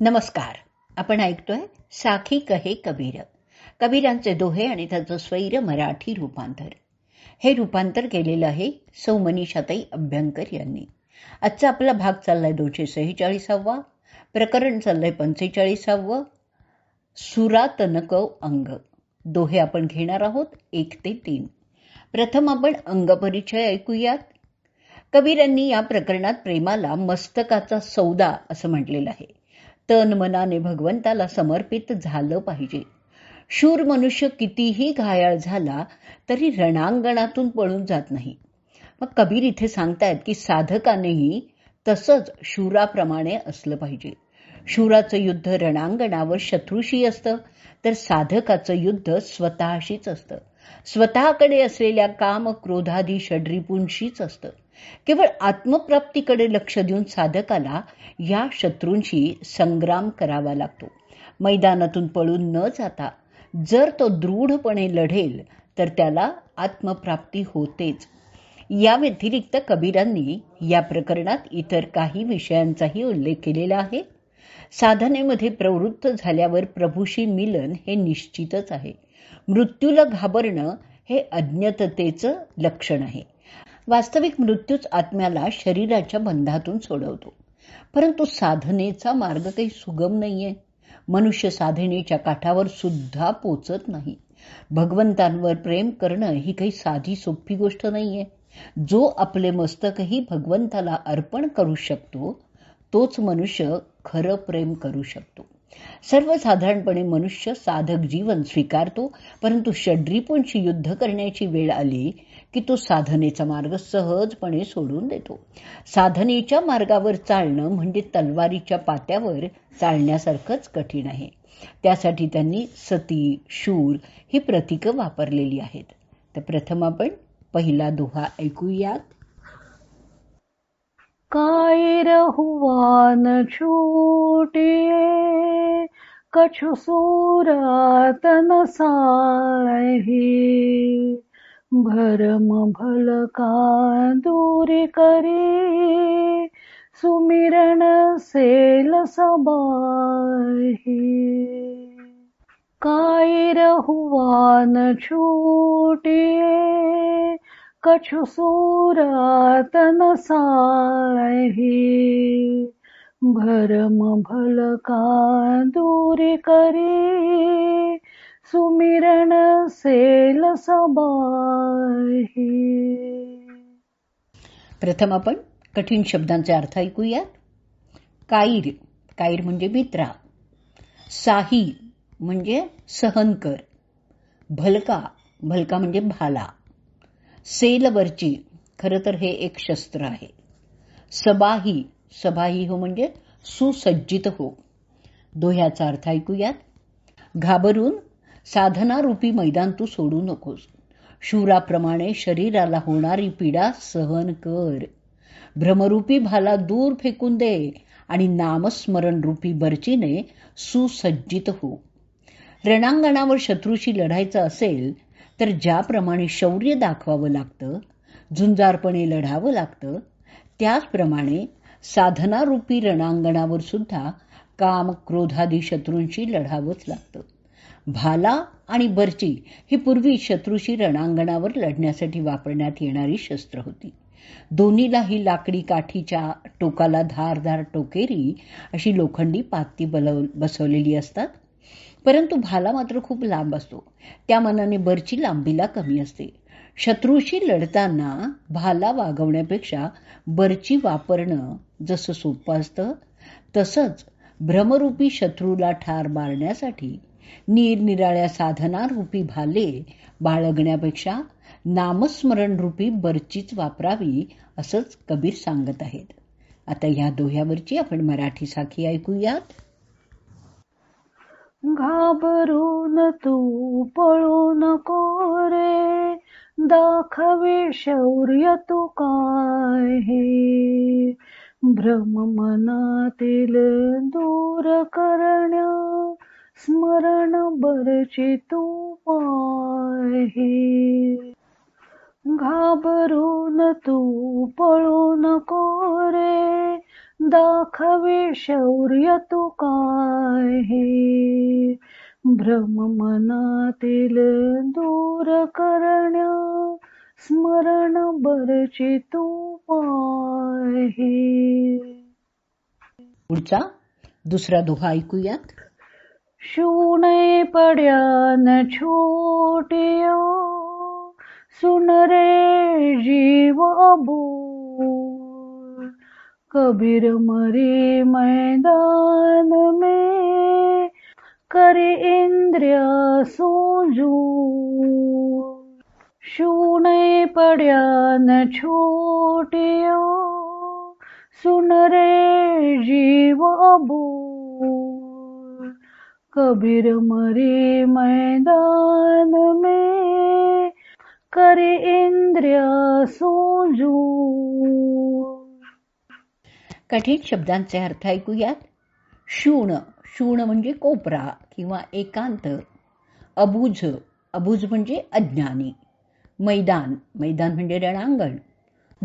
नमस्कार. आपण ऐकतोय साखी कहे कबीर. कबीरांचे दोहे आणि त्याचं स्वैर मराठी रूपांतर. हे रूपांतर केलेलं आहे सौमनीषाताई अभ्यंकर यांनी. आजचा आपला भाग चाललाय दोनशे सेहेचाळीसावा. प्रकरण चाललंय पंचेचाळीसावं. सुरातनकव अंग. दोहे आपण घेणार आहोत एक ते तीन. प्रथम आपण अंगपरिचय ऐकूयात. कबीरांनी या प्रकरणात प्रेमाला मस्तकाचा सौदा असं म्हटलेलं आहे. तन मनाने भगवंताला समर्पित झालं पाहिजे. शूर मनुष्य कितीही घायाळ झाला तरी रणांगणातून पळून जात नाही. मग कबीर इथे सांगतायत की साधकानेही तसंच शूराप्रमाणे असलं पाहिजे. शूराचं युद्ध रणांगणावर शत्रूशी असतं तर साधकाचं युद्ध स्वतःशीच असतं. स्वतःकडे असलेल्या काम क्रोधादी षड्रिपूंशीच असतं. केवळ आत्मप्राप्तीकडे लक्ष देऊन साधकाला या शत्रूंशी संग्राम करावा लागतो. मैदानातून पळून न जाता जर तो दृढपणे लढेल तर त्याला आत्मप्राप्ती होतेच. या व्यतिरिक्त कबीरांनी या प्रकरणात इतर काही विषयांचाही उल्लेख केलेला आहे. साधनेमध्ये प्रवृत्त झाल्यावर प्रभूशी मिलन हे निश्चितच आहे. मृत्यूला घाबरणं हे अज्ञततेचं लक्षण आहे. वास्तविक मृत्यूच आत्म्याला शरीराच्या बंधातून सोडवतो. परंतु साधनेचा मार्ग काही सुगम नाहीये. मनुष्य साधनेच्या काठावर सुद्धा पोचत नाही. भगवंतांवर प्रेम करणं ही काही साधी सोपी गोष्ट नाहीये. जो आपले मस्तकही भगवंताला अर्पण करू शकतो तोच मनुष्य खरं प्रेम करू शकतो. सर्वसाधारणपणे मनुष्य साधक जीवन स्वीकारतो परंतु षड्रिपूंशी युद्ध करण्याची वेळ आली की तो साधनेचा मार्ग सहजपणे सोडून देतो. साधनेच्या मार्गावर चालणं म्हणजे तलवारीच्या पात्यावर चालण्यासारखंच कठीण आहे. त्यासाठी त्यांनी सती शूर ही प्रतीकं वापरलेली आहेत. तर प्रथम आपण पहिला दोहा ऐकूयात. काय रहुवान छोटे? कछु सूरत न साही भरम भल का दूरी करी सुमिरण सेल सबाही। काय रहुवान छूटिए कछु सूरत न साही। भरम भल का दूरी करी सुमिरण सेल सबाही. प्रथम आपण कठीण शब्दांचे अर्थ ऐकूयात काईर काईर म्हणजे मित्रा. साही म्हणजे सहन कर भलका भलका म्हणजे भाला. सेलवरची खरं तर हे एक शस्त्र आहे. सबाही सबाही हो म्हणजे सुसज्जित हो. दोह्याचा अर्थ ऐकूयात. घाबरून साधनारूपी मैदान तू सोडू नकोस. शूराप्रमाणे शरीराला होणारी पीडा सहन कर. भ्रमरूपी भाला दूर फेकून दे आणि नामस्मरण रूपी बर्चीने सुसज्जित हो. रणांगणावर शत्रूशी लढायचं असेल तर ज्याप्रमाणे शौर्य दाखवावं लागतं झुंजारपणे लढावं लागतं त्याचप्रमाणे साधनारूपी रणांगणावर सुद्धा काम क्रोधादी शत्रूंशी लढावंच लागतं. भाला आणि बर्ची ही पूर्वी शत्रूशी रणांगणावर लढण्यासाठी वापरण्यात येणारी शस्त्र होती. दोन्हीलाही लाकडी काठीच्या टोकाला धारधार टोकेरी अशी लोखंडी पाती बलव बसवलेली असतात. परंतु भाला मात्र खूप लांब असतो. त्या मनाने बरची लांबीला कमी असते. शत्रूशी लढताना भाला वागवण्यापेक्षा बरची वापरणं जसं सोपं असतं तसंच भ्रमरूपी शत्रूला ठार मारण्यासाठी निरनिराळ्या साधनारूपी भाले बाळगण्यापेक्षा नामस्मरण रूपी बरचीच वापरावी असंच कबीर सांगत आहेत. आता या दोह्यावरची आपण मराठी साखी ऐकूयात. घाबरून तू पळू नको रे दाखवे शौर्य तू काय भ्रम मनातील दूर करण्या स्मरण बरची तू पाही घाबरून तू पळू नको रे. दाखवे शौर्य तू काय भ्रम मनातील दूर करण्या स्मरण बरचे तू पाहे पुढचा दुसरा दोहा ऐकूयात. शूने पड्यान छोटिया सुन रे जीव अबोल. कबीर मरे मैदान में करे इंद्रिया सोजू शूने पड्यान छोटिया सुन रे जीव अबोल. कबीर मरे मैदान में करे इंद्रिया सोजू। कठीण शब्दांचे अर्थ ऐकूयात. शूण शूण म्हणजे कोपरा किंवा एकांत. अबुज अबुज म्हणजे अज्ञानी. मैदान मैदान म्हणजे रणांगण.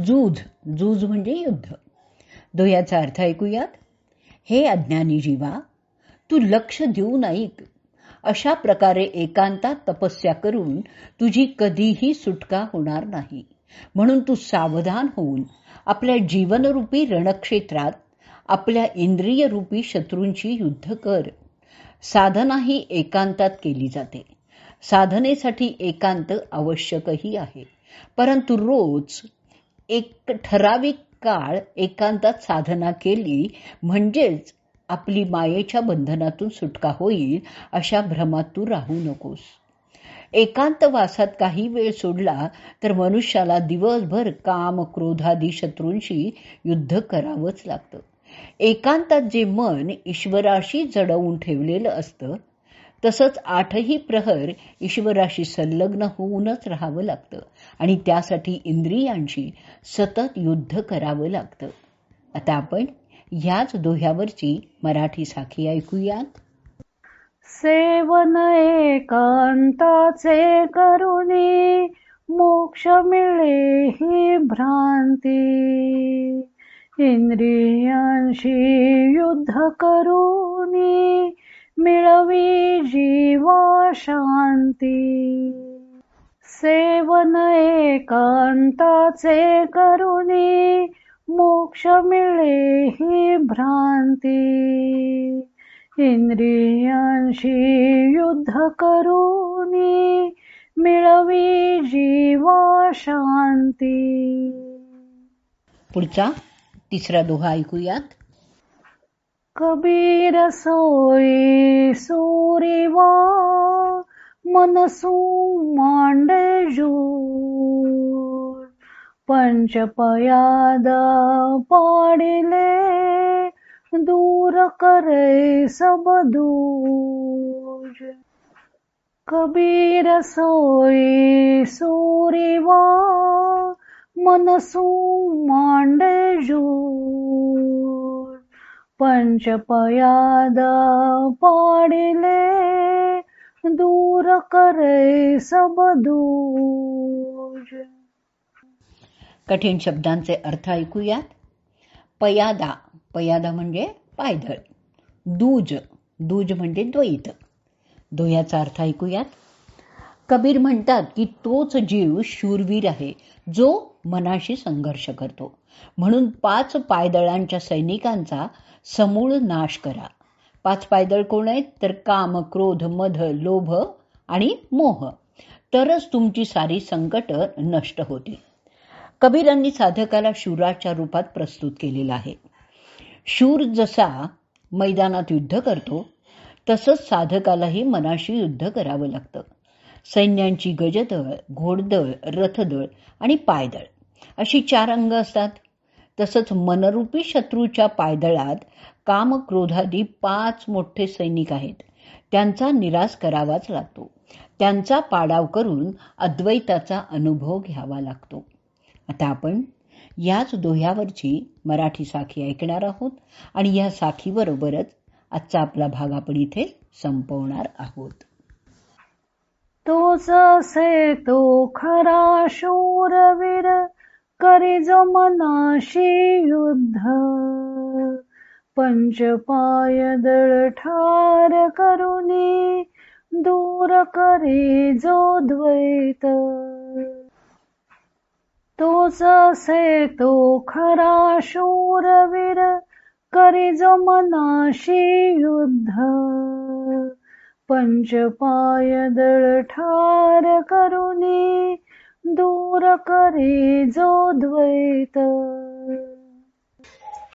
जूझ जूज म्हणजे युद्ध. दोयाचा अर्थ ऐकूयात. हे अज्ञानी जीवा तू लक्ष देऊन ऐक अशा प्रकारे एकांतात तपस्या करून तुझी कधीही सुटका होणार नाही. म्हणून तू सावधान होऊन आपल्या जीवनरूपी रणक्षेत्रात आपल्या इंद्रियरूपी शत्रूंशी शत्रूंची युद्ध कर. साधना ही एकांतात केली जाते. साधनेसाठी एकांत आवश्यकही आहे. परंतु रोज एक ठराविक काळ एकांतात साधना केली म्हणजेच आपली मायेच्या बंधनातून सुटका होईल अशा भ्रमात तू राहू नकोस. एकांतवासात काही वेळ सोडला तर मनुष्याला दिवसभर काम क्रोधादी शत्रूंशी युद्ध करावंच लागतं. एकांतात जे मन ईश्वराशी जडवून ठेवलेलं असतं तसंच आठही प्रहर ईश्वराशी संलग्न होऊनच राहावं लागतं आणि त्यासाठी इंद्रियांशी सतत युद्ध करावं लागतं. आता आपण ह्याच दोह्यावरची मराठी साखी ऐकूयात. सेवन एकांताचे करुणी मोक्ष मिळे ही भ्रांती. इंद्रियांशी युद्ध करुणी मिळवी जीवा शांती. सेवन एकांताचे करुणी मोक्ष मिळे ही भ्रांती. इंद्रियांशी युद्ध करुणी मिळवी जीवा शांती. पुढचा तिसरा दोहा ऐकूयात. कबीर सोई सूरिवा मनसू मांडे जूर. पंचपयाद पाडिले दूर करे सब दूज. कबीर सोई सूरिवा मनसू मांडे जूर. पंचपयाद पाडिले दूर करे सब दूज. कठीण शब्दांचे अर्थ ऐकूयात. पयादा पयादा म्हणजे पायदळ. दूज दूज म्हणजे द्वैत. दोह्याचा अर्थ ऐकूयात. कबीर म्हणतात की तोच जीव शूरवीर आहे जो मनाशी संघर्ष करतो. म्हणून पाच पायदळांच्या सैनिकांचा समूळ नाश करा. पाच पायदळ कोण आहेत? तर काम क्रोध मध लोभ आणि मोह. तरच तुमची सारी संकट नष्ट होतील. कबीरांनी साधकाला शूराच्या रूपात प्रस्तुत केलेला आहे. शूर जसा मैदानात युद्ध करतो तसंच साधकालाही मनाशी युद्ध करावं लागतं. सैन्यांची गजदळ घोडदळ रथदळ आणि पायदळ अशी चार अंग असतात. तसंच मनरूपी शत्रूच्या पायदळात काम क्रोधादी पाच मोठे सैनिक आहेत. त्यांचा निराश करावाच लागतो. त्यांचा पाडाव करून अद्वैताचा अनुभव घ्यावा लागतो. आता आपण याच दोह्यावरची मराठी साखी ऐकणार आहोत आणि या साखीबरोबरच आजचा आपला भाग आपण इथे संपवणार आहोत. तो जसे तो खरा शूरवीर करी जो मनाशी युद्ध. पंचपाय दळ ठार करुनी दूर करे जो द्वैत. तोच असे तो खरा शूरवीर करी जो मनाशी युद्ध. पंचपाय दळ ठार करुनी दूर करे जो द्वैत.